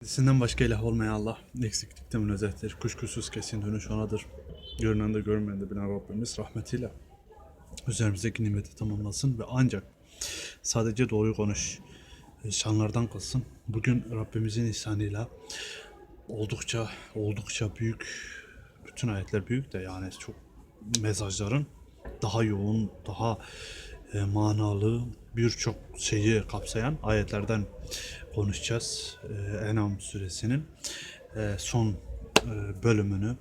Kendisinden başka ilah olmayan Allah, eksiklikte münezzehtir, kuşkusuz kesin dönüş onadır. Görünen de görmeyen de bilen Rabbimiz rahmetiyle üzerimizdeki nimeti tamamlasın ve ancak sadece doğruyu konuş, şanlardan kılsın. Bugün Rabbimizin ihsanıyla oldukça oldukça büyük, bütün ayetler büyük de yani çok mesajların daha yoğun, daha e, manalı birçok şeyi kapsayan ayetlerden konuşacağız. E, Enam suresinin e, son e, bölümünü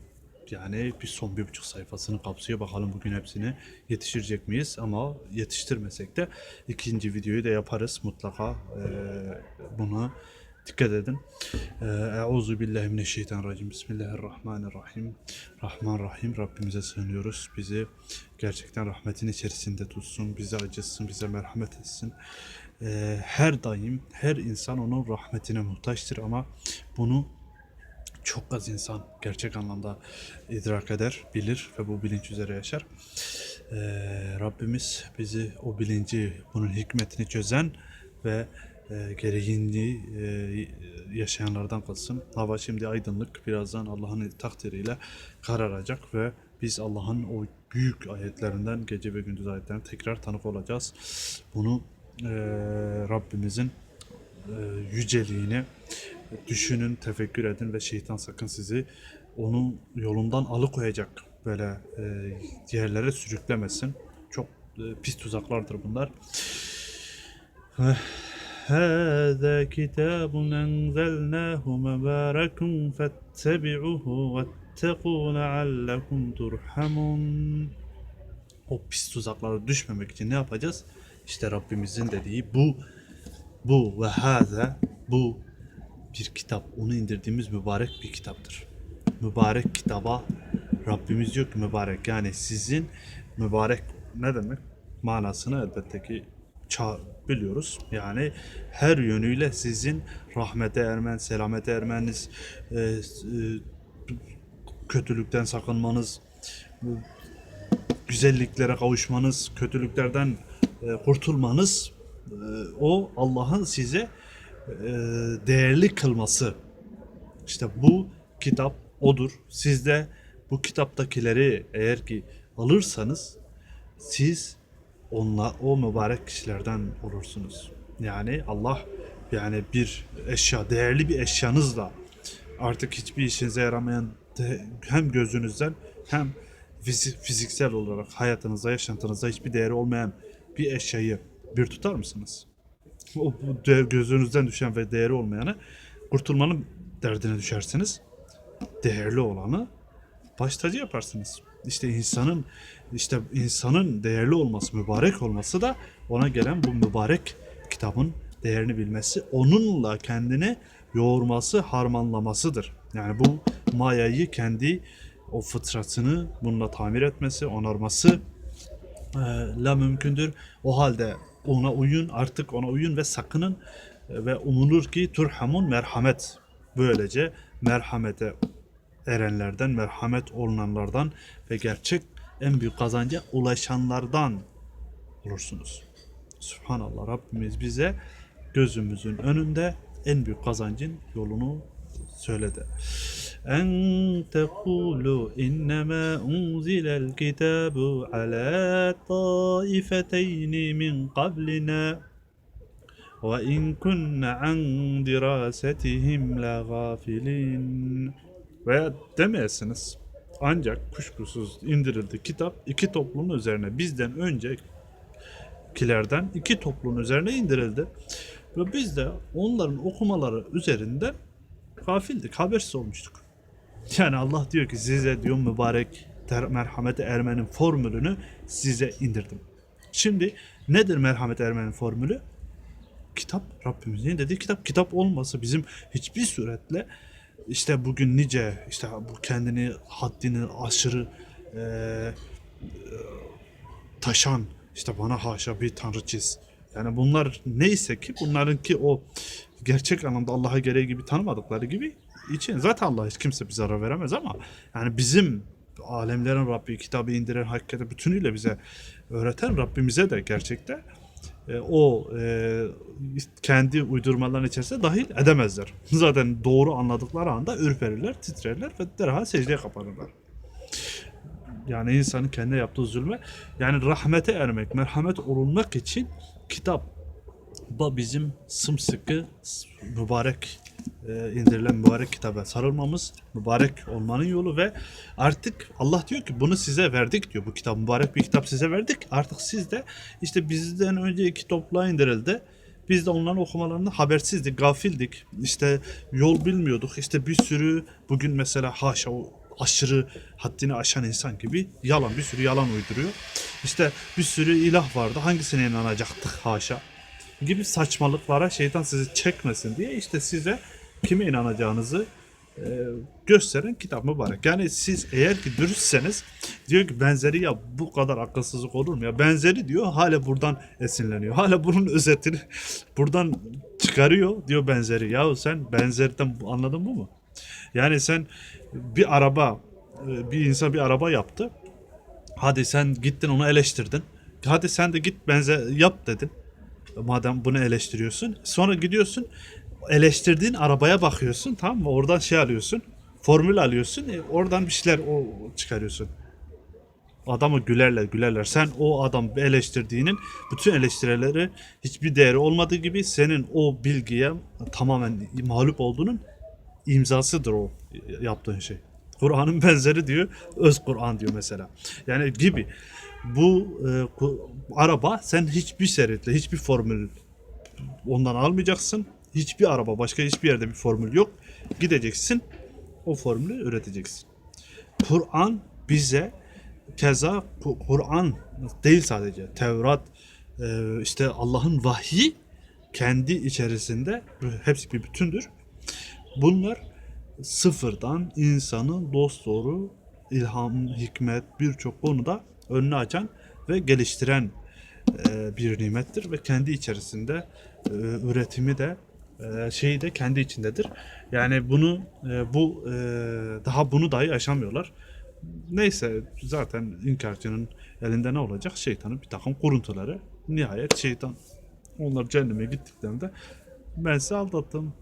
yani bir son bir buçuk sayfasını kapsıyor. Bakalım bugün hepsini yetiştirecek miyiz? Ama yetiştirmesek de ikinci videoyu da yaparız mutlaka. E, buna dikkat edin. E, Euzu billahi mineşşeytanirracim. Bismillahirrahmanirrahim. Rahman Rahim Rabbimize sığınıyoruz. Bizi gerçekten rahmetin içerisinde tutsun. Bize acısın, bize merhamet etsin. E, her daim her insan onun rahmetine muhtaçtır ama bunu çok az insan gerçek anlamda idrak eder, bilir ve bu bilinç üzere yaşar. Ee, Rabbimiz bizi o bilinci, bunun hikmetini çözen ve e, gereğini yaşayanlardan kılsın. Hava şimdi aydınlık, birazdan Allah'ın takdiriyle kararacak ve biz Allah'ın o büyük ayetlerinden, gece ve gündüz ayetlerine tekrar tanık olacağız. Bunu e, Rabbimizin e, yüceliğini düşünün, tefekkür edin ve şeytan sakın sizi onun yolundan alıkoyacak böyle e, yerlere sürüklemesin. Çok e, pis tuzaklardır bunlar. هذا كتاب أنزلناه مبارك فاتبعوه واتقوا لعلكم ترحمون o pis tuzaklara düşmemek için ne yapacağız? İşte Rabbimizin dediği bu bu ve haza bu bir kitap. Onu indirdiğimiz mübarek bir kitaptır. Mübarek kitaba Rabbimiz diyor ki mübarek. Yani sizin mübarek ne demek? Manasını elbette ki ça biliyoruz. Yani her yönüyle sizin rahmete ermen, selamete ermeniz, e, e, kötülükten sakınmanız, güzelliklere kavuşmanız, kötülüklerden e, kurtulmanız e, o Allah'ın size e, değerli kılması. İşte bu kitap odur. Siz de bu kitaptakileri eğer ki alırsanız siz onla o mübarek kişilerden olursunuz. Yani Allah yani bir eşya, değerli bir eşyanızla artık hiçbir işinize yaramayan hem gözünüzden hem fizi- fiziksel olarak hayatınızda, yaşantınızda hiçbir değeri olmayan bir eşyayı bir tutar mısınız? O gözünüzden düşen ve değeri olmayanı kurtulmanın derdine düşersiniz. Değerli olanı baş tacı yaparsınız. İşte insanın işte insanın değerli olması, mübarek olması da ona gelen bu mübarek kitabın değerini bilmesi, onunla kendini yoğurması, harmanlamasıdır. Yani bu mayayı kendi o fıtratını bununla tamir etmesi, onarması e, la mümkündür. O halde ona uyun, artık ona uyun ve sakının e, ve umulur ki turhamun merhamet. Böylece merhamete erenlerden, merhamet olunanlardan ve gerçek en büyük kazanca ulaşanlardan olursunuz. Subhanallah Rabbimiz bize gözümüzün önünde en büyük kazancın yolunu söyledi. En tekulu innema unzilel kitabu ala taifeteyni min qablina ve in kunna an dirasetihim la gafilin veya demeyesiniz. Ancak kuşkusuz indirildi kitap iki toplumun üzerine bizden öncekilerden iki toplumun üzerine indirildi. Ve biz de onların okumaları üzerinden gafildik, habersiz olmuştuk. Yani Allah diyor ki size diyor mübarek ter- merhamete ermenin formülünü size indirdim. Şimdi nedir merhamet ermenin formülü? Kitap Rabbimizin dediği kitap. Kitap olmasa bizim hiçbir suretle işte bugün nice işte bu kendini haddini aşırı e, e, taşan işte bana haşa bir tanrı çiz. Yani bunlar neyse ki bunların ki o gerçek anlamda Allah'a gereği gibi tanımadıkları gibi için zaten Allah hiç kimse bir zarar veremez ama yani bizim alemlerin Rabbi kitabı indiren hakikati bütünüyle bize öğreten Rabbimize de gerçekte e, o e, kendi uydurmaların içerisine dahil edemezler. Zaten doğru anladıkları anda ürperirler, titrerler ve derhal secdeye kapanırlar. Yani insanın kendi yaptığı zulme yani rahmete ermek, merhamet olunmak için kitap da bizim sımsıkı mübarek e, indirilen mübarek kitaba sarılmamız, mübarek olmanın yolu ve artık Allah diyor ki bunu size verdik diyor. Bu kitap mübarek bir kitap size verdik. Artık siz de işte bizden önceki topluğa indirildi. Biz de onların okumalarında habersizdik, gafildik. İşte yol bilmiyorduk. İşte bir sürü bugün mesela haşa o aşırı haddini aşan insan gibi yalan bir sürü yalan uyduruyor. İşte bir sürü ilah vardı. Hangisine inanacaktık haşa? gibi saçmalıklara şeytan sizi çekmesin diye işte size kime inanacağınızı e, gösteren kitap mübarek. Yani siz eğer ki dürüstseniz diyor ki benzeri ya bu kadar akılsızlık olur mu ya benzeri diyor hala buradan esinleniyor. Hala bunun özetini buradan çıkarıyor diyor benzeri. Ya sen benzerden bu- anladın mı mu? Yani sen bir araba e, bir insan bir araba yaptı. Hadi sen gittin onu eleştirdin. Hadi sen de git benzer yap dedin. Madem bunu eleştiriyorsun. Sonra gidiyorsun eleştirdiğin arabaya bakıyorsun tamam mı? Oradan şey alıyorsun. Formül alıyorsun. e, oradan bir şeyler o çıkarıyorsun. Adamı gülerler gülerler. Sen o adam eleştirdiğinin bütün eleştirileri hiçbir değeri olmadığı gibi senin o bilgiye tamamen mağlup olduğunun imzasıdır o yaptığın şey. Kur'an'ın benzeri diyor, öz Kur'an diyor mesela. Yani gibi. Bu e, araba sen hiçbir şeritle, hiçbir formül ondan almayacaksın. Hiçbir araba, başka hiçbir yerde bir formül yok. Gideceksin, o formülü üreteceksin. Kur'an bize keza Ku- Kur'an değil sadece Tevrat e, işte Allah'ın vahyi kendi içerisinde hepsi bir bütündür. Bunlar sıfırdan insanı dost doğru ilham, hikmet birçok konuda önünü açan ve geliştiren e, bir nimettir ve kendi içerisinde e, üretimi de şeyi de kendi içindedir. Yani bunu e, bu e, daha bunu dahi aşamıyorlar. Neyse zaten inkarcının elinde ne olacak? Şeytanın bir takım kuruntuları. Nihayet şeytan onlar cehenneme gittiklerinde ben sizi aldattım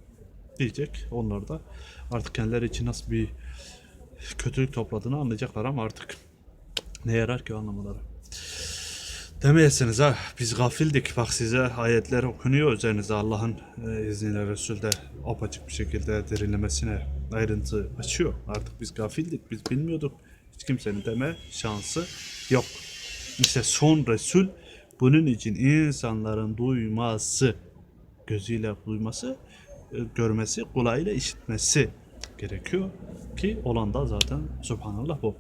diyecek. Onlar da artık kendileri için nasıl bir kötülük topladığını anlayacaklar ama artık ne yarar ki anlamaları. Demeyesiniz ha biz gafildik bak size ayetler okunuyor üzerinize Allah'ın e, izniyle Resul'de apaçık bir şekilde derinlemesine ayrıntı açıyor. Artık biz gafildik biz bilmiyorduk. Hiç kimsenin deme şansı yok. İşte son Resul bunun için insanların duyması gözüyle duyması e, görmesi kulağıyla işitmesi gerekiyor ki olan da zaten subhanallah bu.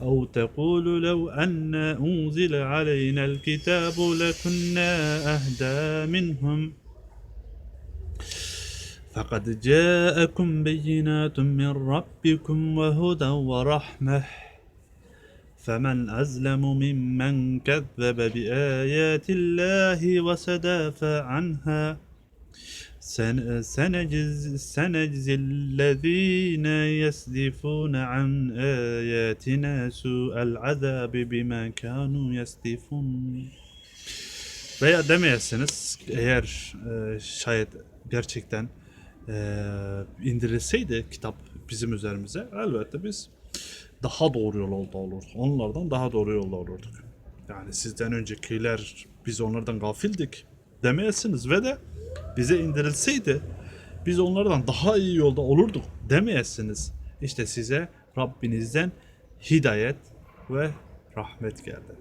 اَوْ تَقُولُ لَوْ أَنَّ أُنْزِلَ عَلَيْنَا الْكِتَابُ لَكُنَّا أَهْدَى مِنْهُمْ فقد جاءكم بينات من ربكم وهدى ورحمة فمن أظلم ممن كذب بآيات الله وصدافى عنها Sen e, seneciz senecizillezine yesdifun an ayatina su'al azabi bima kanu yesdifun. Veya demeyesiniz eğer e, şayet gerçekten e, indirilseydi kitap bizim üzerimize elbette biz daha doğru yolda olurduk. Onlardan daha doğru yolda olurduk. Yani sizden öncekiler biz onlardan gafildik demeyesiniz ve de bize indirilseydi biz onlardan daha iyi yolda olurduk demeyesiniz. İşte size Rabbinizden hidayet ve rahmet geldi.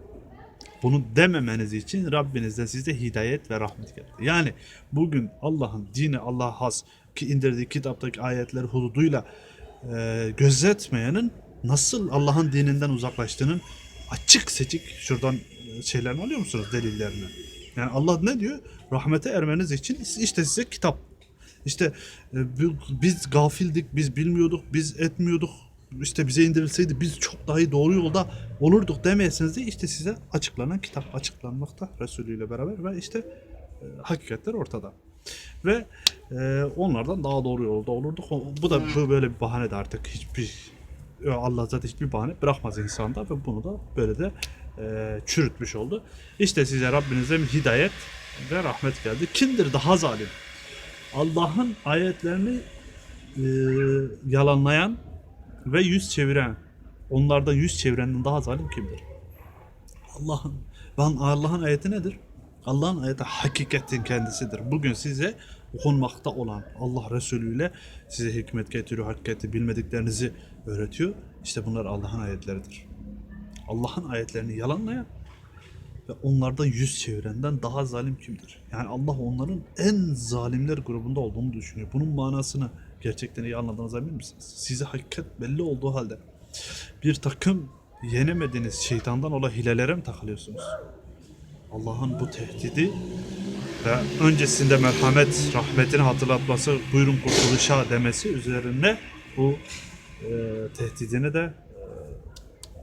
Bunu dememeniz için Rabbinizden size hidayet ve rahmet geldi. Yani bugün Allah'ın dini Allah'a has ki indirdiği kitaptaki ayetleri hududuyla e, gözetmeyenin nasıl Allah'ın dininden uzaklaştığının açık seçik şuradan e, şeylerini alıyor musunuz delillerini? Yani Allah ne diyor? Rahmete ermeniz için işte size kitap. İşte e, biz gafildik, biz bilmiyorduk, biz etmiyorduk. İşte bize indirilseydi biz çok daha iyi doğru yolda olurduk demeyesiniz diye işte size açıklanan kitap açıklanmakta Resulü ile beraber ve işte e, hakikatler ortada. Ve e, onlardan daha doğru yolda olurduk. Bu da böyle bir bahane de artık hiçbir Allah zaten hiçbir bahane bırakmaz insanda ve bunu da böyle de e, çürütmüş oldu. İşte size Rabbinizden hidayet ve rahmet geldi. Kimdir daha zalim? Allah'ın ayetlerini e, yalanlayan ve yüz çeviren, onlardan yüz çevirenden daha zalim kimdir? Allah'ın ben Allah'ın ayeti nedir? Allah'ın ayeti hakikatin kendisidir. Bugün size okunmakta olan Allah Resulü ile size hikmet getiriyor, hakikati bilmediklerinizi öğretiyor. İşte bunlar Allah'ın ayetleridir. Allah'ın ayetlerini yalanlayan ve onlardan yüz çevirenden daha zalim kimdir? Yani Allah onların en zalimler grubunda olduğunu düşünüyor. Bunun manasını gerçekten iyi anladığınıza emin misiniz? Size hakikat belli olduğu halde bir takım yenemediğiniz şeytandan olan hilelere mi takılıyorsunuz? Allah'ın bu tehdidi ve öncesinde merhamet, rahmetini hatırlatması, buyurun kurtuluşa demesi üzerine bu e, tehdidini de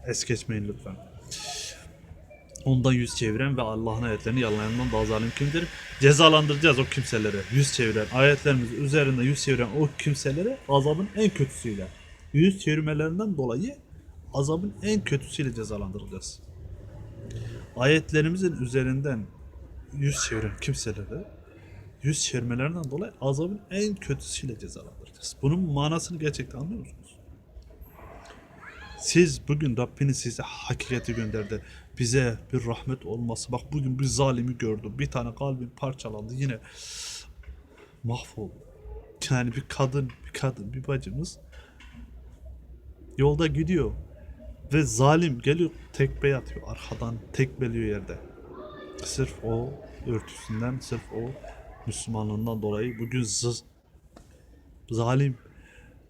es geçmeyin lütfen. Ondan yüz çeviren ve Allah'ın ayetlerini yalanlayandan daha zalim kimdir? Cezalandıracağız o kimseleri. Yüz çeviren, ayetlerimiz üzerinde yüz çeviren o kimseleri azabın en kötüsüyle. Yüz çevirmelerinden dolayı azabın en kötüsüyle cezalandıracağız. Ayetlerimizin üzerinden yüz çeviren kimseleri yüz çevirmelerinden dolayı azabın en kötüsüyle cezalandıracağız. Bunun manasını gerçekten anlıyor musunuz? Siz bugün Rabbiniz size hakikati gönderdi. Bize bir rahmet olması. Bak bugün bir zalimi gördüm. Bir tane kalbim parçalandı. Yine mahvoldu. Yani bir kadın, bir kadın, bir bacımız yolda gidiyor ve zalim geliyor tekme atıyor arkadan tekmeliyor yerde. Sırf o örtüsünden, sırf o Müslümanlığından dolayı bugün z- zalim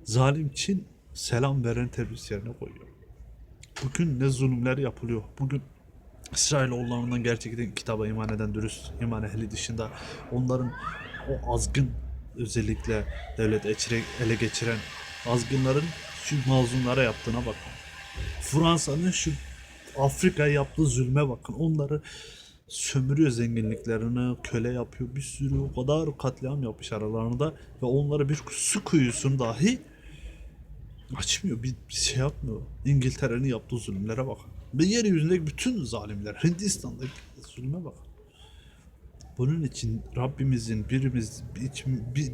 zalim için selam veren terörist yerine koyuyor. Bugün ne zulümler yapılıyor. Bugün İsrailoğullarından gerçekten kitaba iman eden dürüst iman ehli dışında onların o azgın özellikle devlet ele geçiren azgınların şu mazlumlara yaptığına bakın. Fransa'nın şu Afrika'ya yaptığı zulme bakın. Onları sömürüyor zenginliklerini, köle yapıyor. Bir sürü o kadar katliam yapmış aralarında ve onlara bir su kuyusunu dahi açmıyor. Bir, bir şey yapmıyor. İngiltere'nin yaptığı zulümlere bakın. Ve yeryüzündeki bütün zalimler, Hindistan'daki zulme bakın. Bunun için Rabbimizin birimiz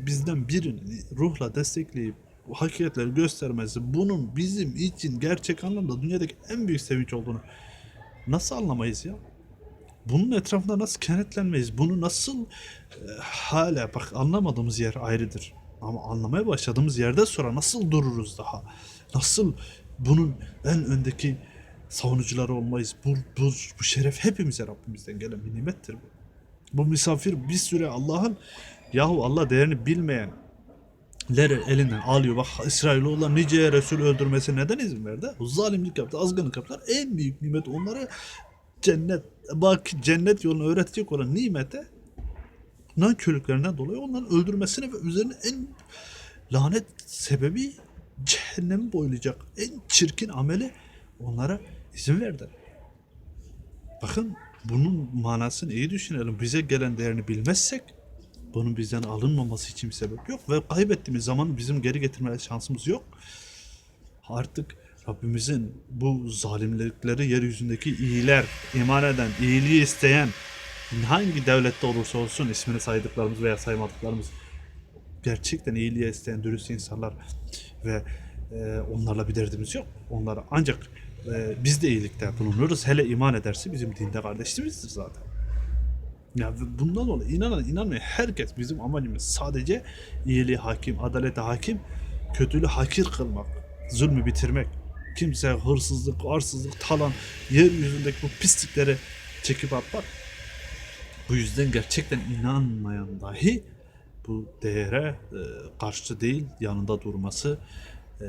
bizden birini ruhla destekleyip hakikatleri göstermesi bunun bizim için gerçek anlamda dünyadaki en büyük sevinç olduğunu nasıl anlamayız ya? Bunun etrafında nasıl kenetlenmeyiz? Bunu nasıl e, hala bak anlamadığımız yer ayrıdır. Ama anlamaya başladığımız yerde sonra nasıl dururuz daha? Nasıl bunun en öndeki savunucuları olmayız? Bu, bu, bu şeref hepimize Rabbimizden gelen bir nimettir bu. Bu misafir bir süre Allah'ın yahu Allah değerini bilmeyen leri elinden alıyor. Bak İsrailoğullar nice Resul öldürmesi neden izin verdi? Zalimlik yaptı, azgınlık yaptılar. En büyük nimet onlara cennet, bak cennet yolunu öğretecek olan nimete nankörlüklerinden dolayı onların öldürmesine ve üzerine en lanet sebebi cehennemi boylayacak en çirkin ameli onlara izin verdi. Bakın bunun manasını iyi düşünelim. Bize gelen değerini bilmezsek bunun bizden alınmaması için bir sebep yok ve kaybettiğimiz zaman bizim geri getirme şansımız yok. Artık Rabbimizin bu zalimlikleri yeryüzündeki iyiler, iman eden, iyiliği isteyen hangi devlette olursa olsun ismini saydıklarımız veya saymadıklarımız gerçekten iyiliği isteyen dürüst insanlar ve e, onlarla bir derdimiz yok. Onlara ancak e, biz de iyilikte bulunuruz. Hele iman ederse bizim dinde kardeşimizdir zaten. Ya ve bundan dolayı inanan inanmayan herkes bizim amacımız sadece iyiliği hakim, adalete hakim, kötülüğü hakir kılmak, zulmü bitirmek. Kimse hırsızlık, arsızlık, talan, yeryüzündeki bu pislikleri çekip atmak. Bu yüzden gerçekten inanmayan dahi bu değere e, karşı değil, yanında durması e,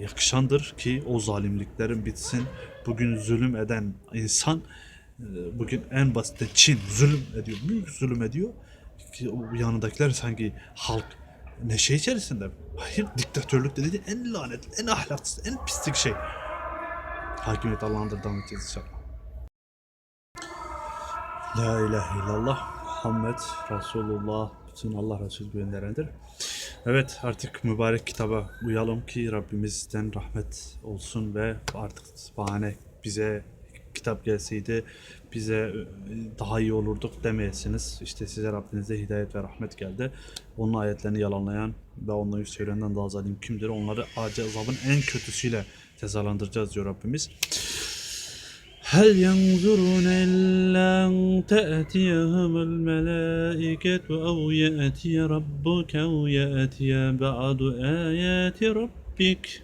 yakışandır ki o zalimliklerin bitsin. Bugün zulüm eden insan e, bugün en basite Çin zulüm ediyor, büyük zulüm ediyor. Ki o yanındakiler sanki halk neşe içerisinde. Hayır, diktatörlük dediği en lanet, en ahlaksız, en pislik şey. Hakimiyet Allah'ındır edeceğiz inşallah. La ilahe illallah Muhammed Resulullah bütün Allah Resulü gönderendir. Evet artık mübarek kitaba uyalım ki Rabbimizden rahmet olsun ve artık bahane bize kitap gelseydi bize e, daha iyi olurduk demeyesiniz. İşte size Rabbinize hidayet ve rahmet geldi. Onun ayetlerini yalanlayan ve onları söyleyenden daha zalim kimdir? Onları acı azabın en kötüsüyle cezalandıracağız diyor Rabbimiz. هل ينظرون إلا أن تأتيهم الملائكة أو يأتي ربك أو يأتي بعض آيات ربك؟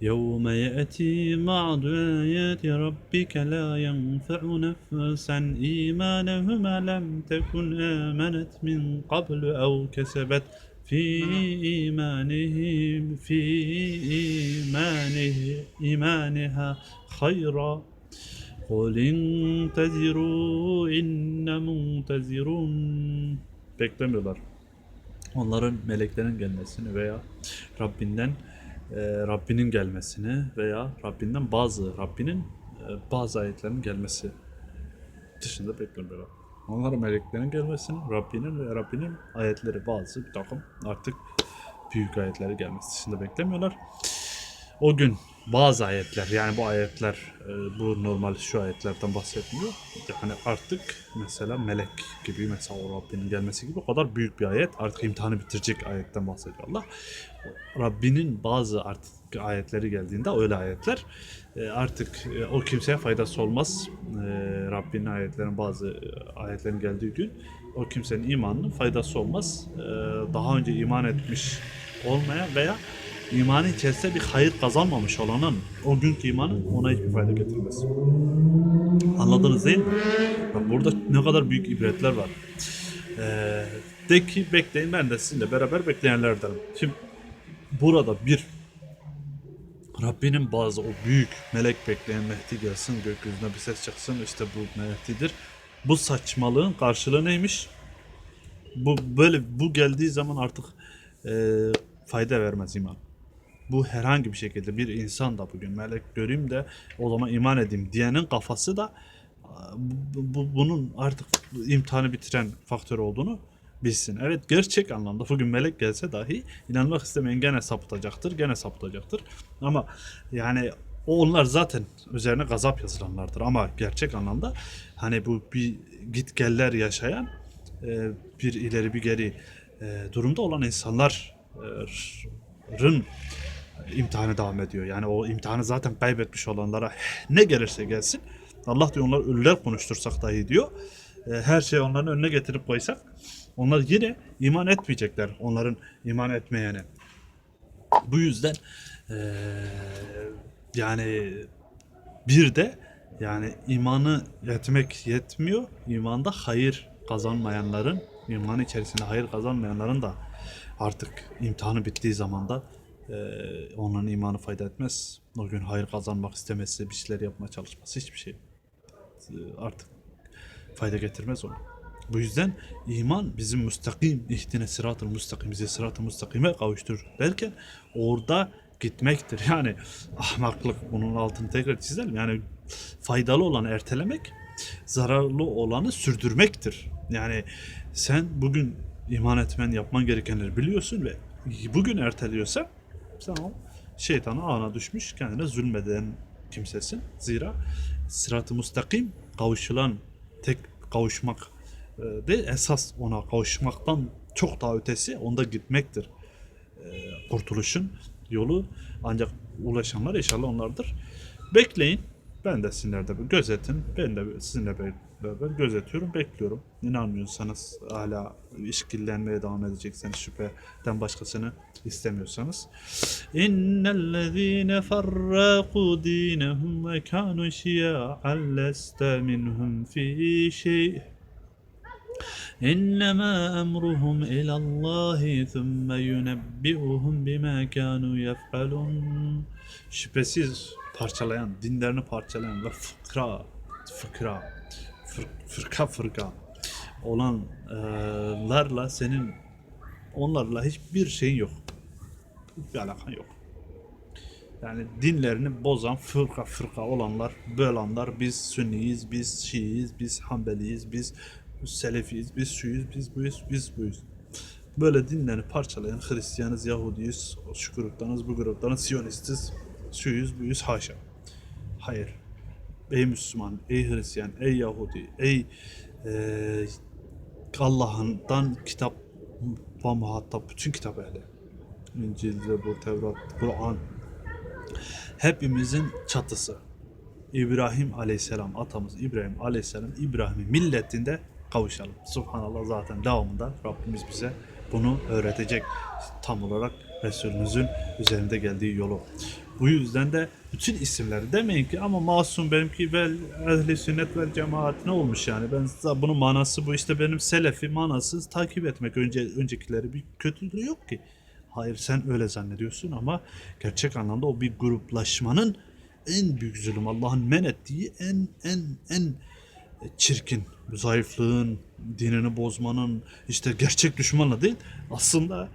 يوم يأتي بعض آيات ربك لا ينفع نفسا. إيمانهما لم تكن آمنت من قبل أو كسبت في إيمانهم في إيمانه إيمانها خيرا. قل انتظروا إن منتظرون beklemiyorlar. Onların meleklerin gelmesini veya Rabbinden e, Rabbinin gelmesini veya Rabbinden bazı Rabbinin e, bazı ayetlerinin gelmesi dışında beklemiyorlar. Onların meleklerin gelmesini, Rabbinin ve Rabbinin ayetleri bazı bir takım artık büyük ayetleri gelmesi dışında beklemiyorlar. O gün bazı ayetler yani bu ayetler e, bu normal şu ayetlerden bahsetmiyor. Yani artık mesela melek gibi mesela o Rabbinin gelmesi gibi o kadar büyük bir ayet artık imtihanı bitirecek ayetten bahsediyor Allah. Rabbinin bazı artık ayetleri geldiğinde öyle ayetler e, artık e, o kimseye faydası olmaz. Rabbinin ayetlerin bazı ayetlerin geldiği gün o kimsenin imanının faydası olmaz. Daha önce iman etmiş olmayan veya imanı içerisinde bir hayır kazanmamış olanın o günkü imanı ona hiçbir fayda getirmez. Anladınız değil mi? Burada ne kadar büyük ibretler var. Ee, de ki bekleyin ben de sizinle beraber bekleyenlerdenim. Şimdi burada bir Rabbinin bazı o büyük melek bekleyen Mehdi gelsin gökyüzüne bir ses çıksın işte bu Mehdi'dir. Bu saçmalığın karşılığı neymiş? Bu böyle bu geldiği zaman artık e, fayda vermez iman. Bu herhangi bir şekilde bir insan da bugün melek göreyim de o zaman iman edeyim diyenin kafası da bu, bu- bunun artık imtihanı bitiren faktör olduğunu bilsin. Evet gerçek anlamda bugün melek gelse dahi inanmak istemeyen gene sapıtacaktır, gene sapıtacaktır. Ama yani o onlar zaten üzerine gazap yazılanlardır ama gerçek anlamda hani bu bir git geller yaşayan e, bir ileri bir geri e, durumda olan insanların imtihanı devam ediyor. Yani o imtihanı zaten kaybetmiş olanlara ne gelirse gelsin Allah diyor onlar ölüler konuştursak dahi diyor. Her şeyi onların önüne getirip koysak onlar yine iman etmeyecekler onların iman etmeyene. Bu yüzden e, yani bir de yani imanı etmek yetmiyor. İmanda hayır kazanmayanların, iman içerisinde hayır kazanmayanların da artık imtihanı bittiği zaman da e, onların imanı fayda etmez. O gün hayır kazanmak istemesi, bir şeyler yapmaya çalışması hiçbir şey e, artık fayda getirmez ona. Bu yüzden iman bizim müstakim, ihtine sıratı müstakim, bizi sıratı müstakime kavuşturur derken orada gitmektir. Yani ahmaklık bunun altını tekrar çizelim. Yani faydalı olanı ertelemek, zararlı olanı sürdürmektir. Yani sen bugün iman etmen, yapman gerekenleri biliyorsun ve bugün erteliyorsan sen o şeytanın ağına düşmüş, kendine zulmeden kimsesin. Zira sırat-ı müstakim kavuşulan tek kavuşmak e, de esas ona kavuşmaktan çok daha ötesi onda gitmektir. E, kurtuluşun yolu ancak ulaşanlar inşallah onlardır. Bekleyin. Ben de sizinle de gözetin. Ben de sizinle beraber gözetiyorum, bekliyorum. İnanmıyorsanız hala işkillenmeye devam edecekseniz şüpheden başkasını istemiyorsanız. İnnellezîne ferrâkû dînehum ve kânû şiâ'an leste minhum fî şey. إنما أمرهم إلى الله ثم ينبئهم بما كانوا يفعلون Şüphesiz parçalayan, dinlerini parçalayan ve fıkra, fıkra, fır- fırka fırka olanlarla senin onlarla hiçbir şeyin yok. Hiçbir alakan yok. Yani dinlerini bozan fırka fırka olanlar, bölanlar biz Sünniyiz, biz Şiiyiz, biz Hanbeliyiz, biz Selefiyiz, biz şuyuz, biz buyuz, biz buyuz. Böyle dinlerini parçalayan Hristiyanız, Yahudiyiz, şu gruptanız, bu gruptanız, Siyonistiz, şuyuz, buyuz, haşa. Hayır. Ey Müslüman, ey Hristiyan, ey Yahudi, ey e, Allah'ından kitap ve muhatap bütün kitap ehli. İncil, Zebur, Tevrat, Kur'an. Hepimizin çatısı. İbrahim Aleyhisselam atamız İbrahim Aleyhisselam İbrahim'in milletinde kavuşalım. Subhanallah zaten devamında Rabbimiz bize bunu öğretecek. Tam olarak Resulümüzün üzerinde geldiği yolu. Bu yüzden de bütün isimleri demeyin ki ama masum benimki vel ehli sünnet vel cemaat ne olmuş yani ben bunun manası bu işte benim selefi manası takip etmek önce öncekileri bir kötülüğü yok ki. Hayır sen öyle zannediyorsun ama gerçek anlamda o bir gruplaşmanın en büyük zulüm Allah'ın men ettiği en en en çirkin zayıflığın, dinini bozmanın işte gerçek düşmanla değil aslında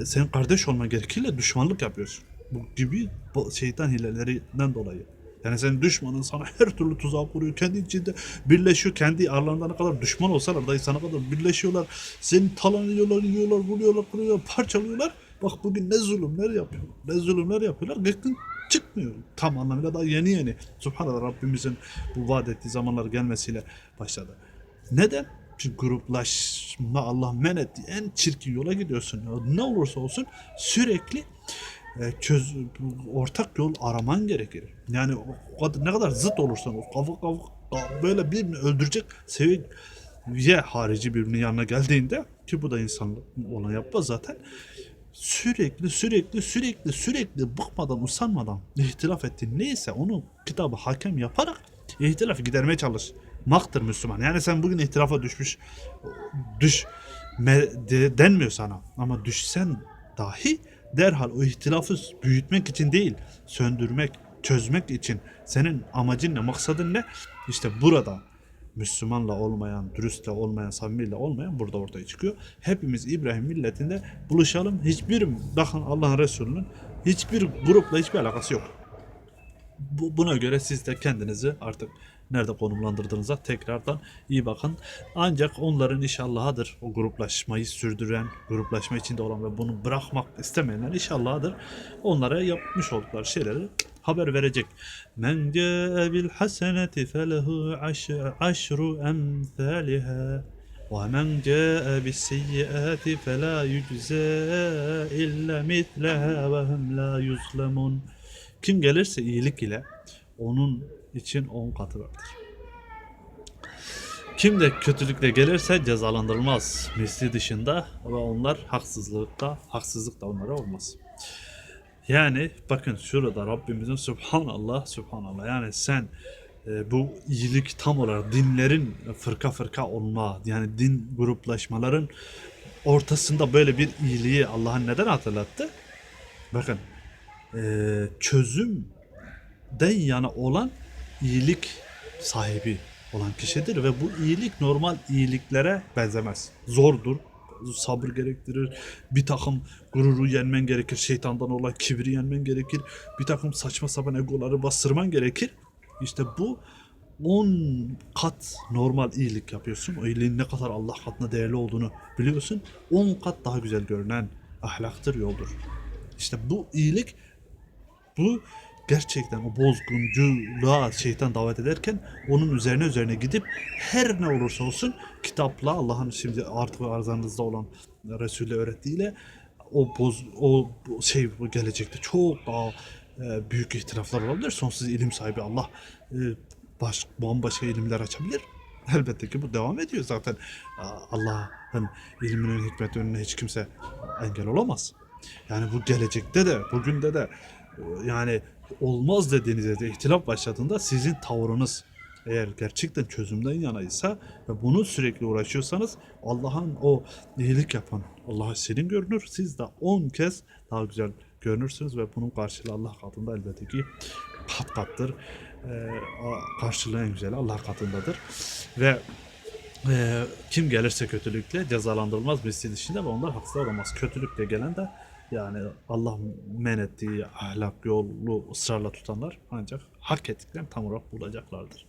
e, senin kardeş olman gerekirle düşmanlık yapıyorsun. Bu gibi şeytan hilelerinden dolayı. Yani senin düşmanın sana her türlü tuzak kuruyor. Kendi içinde birleşiyor. Kendi aralarında ne kadar düşman olsalar da sana kadar birleşiyorlar. Seni talan ediyorlar, yiyorlar, vuruyorlar, kırıyorlar, parçalıyorlar. Bak bugün ne zulümler yapıyorlar. Ne zulümler yapıyorlar. Gıkkın çıkmıyor. Tam anlamıyla daha yeni yeni. Subhanallah Rabbimizin bu vaat ettiği zamanlar gelmesiyle başladı. Neden? Çünkü gruplaşma Allah men ettiği en çirkin yola gidiyorsun. Ya ne olursa olsun sürekli e, çöz, ortak yol araman gerekir. Yani o, o ne kadar zıt olursan ol, kavuk kavuk kav- böyle birini öldürecek seviye harici birbirinin yanına geldiğinde ki bu da insanlık ona yapmaz zaten sürekli sürekli sürekli sürekli bıkmadan usanmadan ihtilaf ettiğin neyse onu kitabı hakem yaparak ihtilafı gidermeye çalış. Maktır Müslüman. Yani sen bugün ihtilafa düşmüş düş me- de- denmiyor sana ama düşsen dahi derhal o ihtilafı büyütmek için değil söndürmek çözmek için senin amacın ne maksadın ne işte burada Müslümanla olmayan, dürüstle olmayan, samimiyle olmayan burada ortaya çıkıyor. Hepimiz İbrahim milletinde buluşalım. Hiçbir, bakın Allah'ın Resulü'nün hiçbir grupla hiçbir alakası yok. Bu, buna göre siz de kendinizi artık nerede konumlandırdığınıza tekrardan iyi bakın. Ancak onların inşallahıdır o gruplaşmayı sürdüren, gruplaşma içinde olan ve bunu bırakmak istemeyenler inşallahıdır. Onlara yapmış oldukları şeyleri haber verecek. Men ca'e bil haseneti felehu aş- aşru emthaliha ve men ca'e bis seyyiati fela yücze illa mitleha ve hum la yuzlemun. Kim gelirse iyilik ile onun için on katı vardır. Kim de kötülükle gelirse cezalandırılmaz misli dışında ve onlar haksızlıkta, haksızlık da onlara olmaz. Yani bakın şurada Rabbimizin Subhanallah, Subhanallah. Yani sen e, bu iyilik tam olarak dinlerin fırka fırka olma, yani din gruplaşmaların ortasında böyle bir iyiliği Allah'ın neden hatırlattı? Bakın e, çözümden yana olan iyilik sahibi olan kişidir ve bu iyilik normal iyiliklere benzemez. Zordur, sabır gerektirir. Bir takım gururu yenmen gerekir. Şeytandan olan kibri yenmen gerekir. Bir takım saçma sapan egoları bastırman gerekir. İşte bu 10 kat normal iyilik yapıyorsun. O iyiliğin ne kadar Allah katında değerli olduğunu biliyorsun. 10 kat daha güzel görünen ahlaktır, yoldur. İşte bu iyilik bu gerçekten o bozgunculuğa şeytan davet ederken onun üzerine üzerine gidip her ne olursa olsun kitapla Allah'ın şimdi artık arzanızda olan Resulü öğrettiğiyle o boz o şey gelecekte çok daha e, büyük ihtilaflar olabilir. Sonsuz ilim sahibi Allah e, baş, bambaşka ilimler açabilir. Elbette ki bu devam ediyor zaten. Allah'ın ilminin hikmet önüne hiç kimse engel olamaz. Yani bu gelecekte de bugün de de yani olmaz dediğinizde de ihtilaf başladığında sizin tavrınız eğer gerçekten çözümden yanaysa ve bunu sürekli uğraşıyorsanız Allah'ın o iyilik yapan Allah'a serin görünür. Siz de 10 kez daha güzel görünürsünüz ve bunun karşılığı Allah katında elbette ki kat kattır. Ee, karşılığı en güzeli Allah katındadır. Ve e, kim gelirse kötülükle cezalandırılmaz misli dışında ve onlar haksız olamaz. Kötülükle gelen de yani Allah men ettiği ahlak yolu ısrarla tutanlar ancak hak ettiklerini tam olarak bulacaklardır.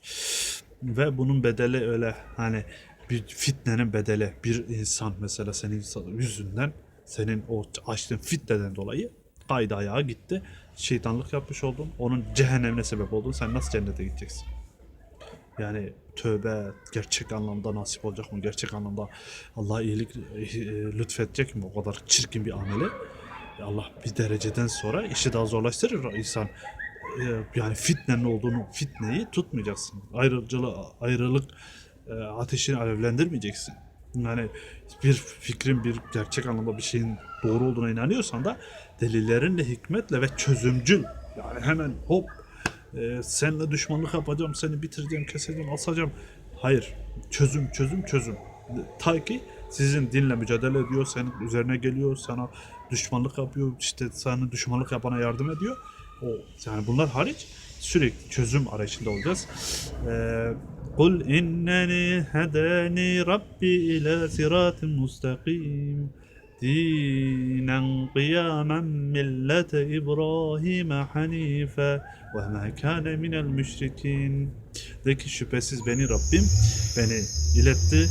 Ve bunun bedeli öyle hani bir fitnenin bedeli bir insan mesela senin yüzünden senin o açtığın fitneden dolayı kaydı ayağa gitti. Şeytanlık yapmış oldun. Onun cehennemine sebep oldun. Sen nasıl cennete gideceksin? Yani tövbe gerçek anlamda nasip olacak mı? Gerçek anlamda Allah iyilik e, lütfedecek mi? O kadar çirkin bir ameli. Allah bir dereceden sonra işi daha zorlaştırır insan. E, Yani fitnenin olduğunu, fitneyi tutmayacaksın. Ayrıcılık, ayrılık e, ateşini alevlendirmeyeceksin. Yani bir fikrin, bir gerçek anlamda bir şeyin doğru olduğuna inanıyorsan da delillerinle, hikmetle ve çözümcül. Yani hemen hop e, seninle düşmanlık yapacağım, seni bitireceğim, keseceğim, asacağım. Hayır. Çözüm, çözüm, çözüm. Ta ki sizin dinle mücadele ediyor, senin üzerine geliyor, sana düşmanlık yapıyor, işte sana düşmanlık yapana yardım ediyor. O yani bunlar hariç sürekli çözüm arayışında olacağız. Ee, Kul inneni hedani Rabbi ila siratin mustakim dinen kıyamen millete İbrahim hanife ve ma kâne minel müşrikin. De ki şüphesiz beni Rabbim beni iletti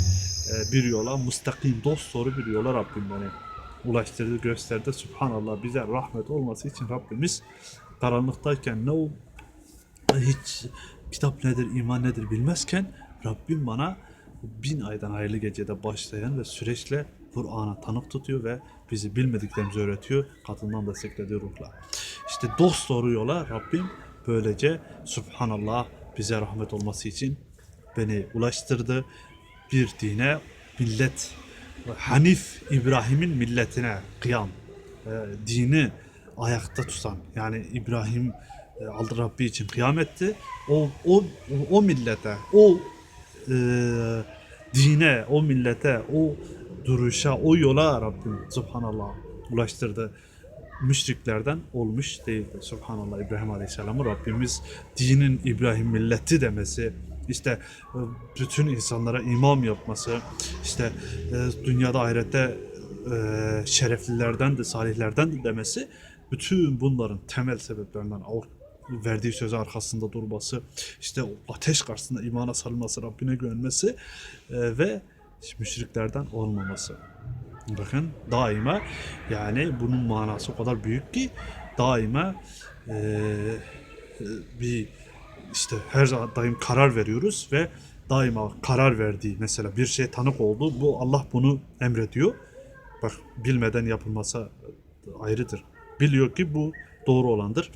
e, bir yola, mustakim, dost doğru bir yola Rabbim beni ulaştırdı, gösterdi. Subhanallah bize rahmet olması için Rabbimiz karanlıktayken ne ol hiç kitap nedir, iman nedir bilmezken Rabbim bana bin aydan hayırlı gecede başlayan ve süreçle Kur'an'a tanık tutuyor ve bizi bilmediklerimizi öğretiyor. Katından desteklediği ruhla. İşte dost doğru yola Rabbim böylece Subhanallah bize rahmet olması için beni ulaştırdı. Bir dine, millet, Hanif İbrahim'in milletine kıyam, e, dini ayakta tutan yani İbrahim e, aldı Rabbi için kıyam etti. O o o millete, o e, dine, o millete, o duruşa, o yola Rabbim Subhanallah ulaştırdı. Müşriklerden olmuş değildi. Subhanallah İbrahim Aleyhisselam'ı Rabbimiz dinin İbrahim milleti demesi, işte e, bütün insanlara imam yapması, işte e, dünyada ahirette e, şereflilerden de salihlerden de demesi bütün bunların temel sebeplerinden verdiği sözü arkasında durması, işte ateş karşısında imana sarılması, Rabbine güvenmesi ve müşriklerden olmaması. Bakın daima yani bunun manası o kadar büyük ki daima e, bir işte her daim karar veriyoruz ve daima karar verdiği mesela bir şey tanık oldu bu Allah bunu emrediyor. Bak bilmeden yapılmasa ayrıdır. Biliyor ki bu doğru olandır.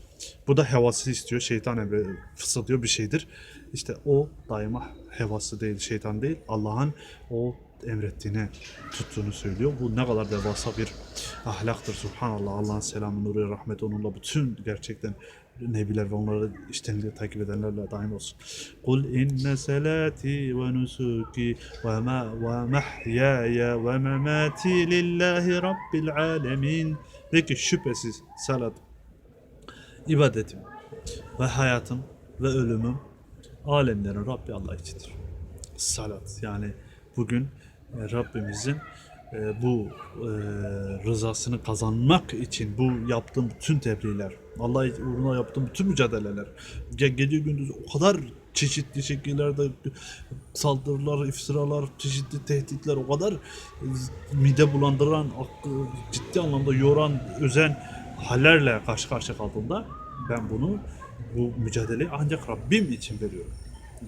Bu da hevası istiyor. Şeytan emre fısıldıyor bir şeydir. İşte o daima hevası değil, şeytan değil. Allah'ın o emrettiğini tuttuğunu söylüyor. Bu ne kadar devasa bir ahlaktır. Subhanallah. Allah'ın selamı, nuru, rahmeti onunla bütün gerçekten nebiler ve onları iştenlikle takip edenlerle daim olsun. Kul inne salati ve nusuki ve ma ve mahyaya ve memati lillahi rabbil alemin. De ki şüphesiz salat, ibadetim ve hayatım ve ölümüm alemlerin Rabbi Allah içindir. Salat yani bugün e, Rabbimizin e, bu e, rızasını kazanmak için bu yaptığım bütün tebliğler, Allah uğruna yaptığım bütün mücadeleler, ge- gece gündüz o kadar çeşitli şekillerde saldırılar, iftiralar, çeşitli tehditler o kadar mide bulandıran, ciddi anlamda yoran, özen hallerle karşı karşıya kaldığımda ben bunu bu mücadeleyi ancak Rabbim için veriyorum.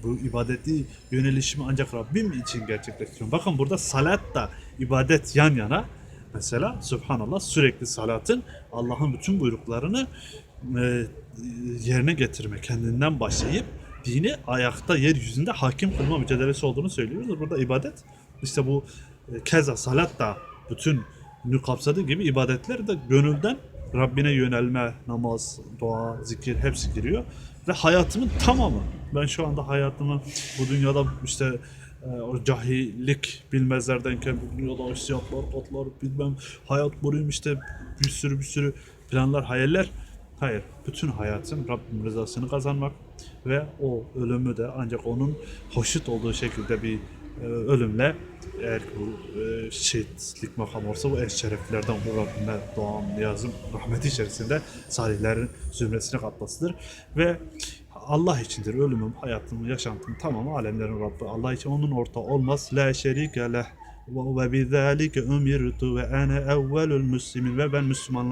Bu ibadeti yönelişimi ancak Rabbim için gerçekleştiriyorum. Bakın burada salat da ibadet yan yana. Mesela Subhanallah sürekli salatın Allah'ın bütün buyruklarını e, yerine getirme, kendinden başlayıp dini ayakta yeryüzünde hakim kılma mücadelesi olduğunu söylüyoruz. Burada ibadet işte bu e, keza salat da bütün kapsadığı gibi ibadetler de gönülden Rabbine yönelme, namaz, dua, zikir hepsi giriyor. Ve hayatımın tamamı. Ben şu anda hayatımı bu dünyada işte e, o cahillik bilmezlerdenken bu dünyada isyanlar, katlar bilmem hayat burayım işte bir sürü bir sürü planlar, hayaller. Hayır. Bütün hayatım Rabbim rızasını kazanmak ve o ölümü de ancak onun hoşnut olduğu şekilde bir e, ölümle eğer bu e, şehitlik makamı olsa bu en şereflilerden olur Rabbime duam, niyazım, rahmeti içerisinde salihlerin zümresine katmasıdır. Ve Allah içindir ölümüm, hayatım, yaşantım tamamı alemlerin Rabbi. Allah için onun ortağı olmaz. La şerike leh ve bizalike umirtu ve ene evvelul muslimin ve ben Müslümanlar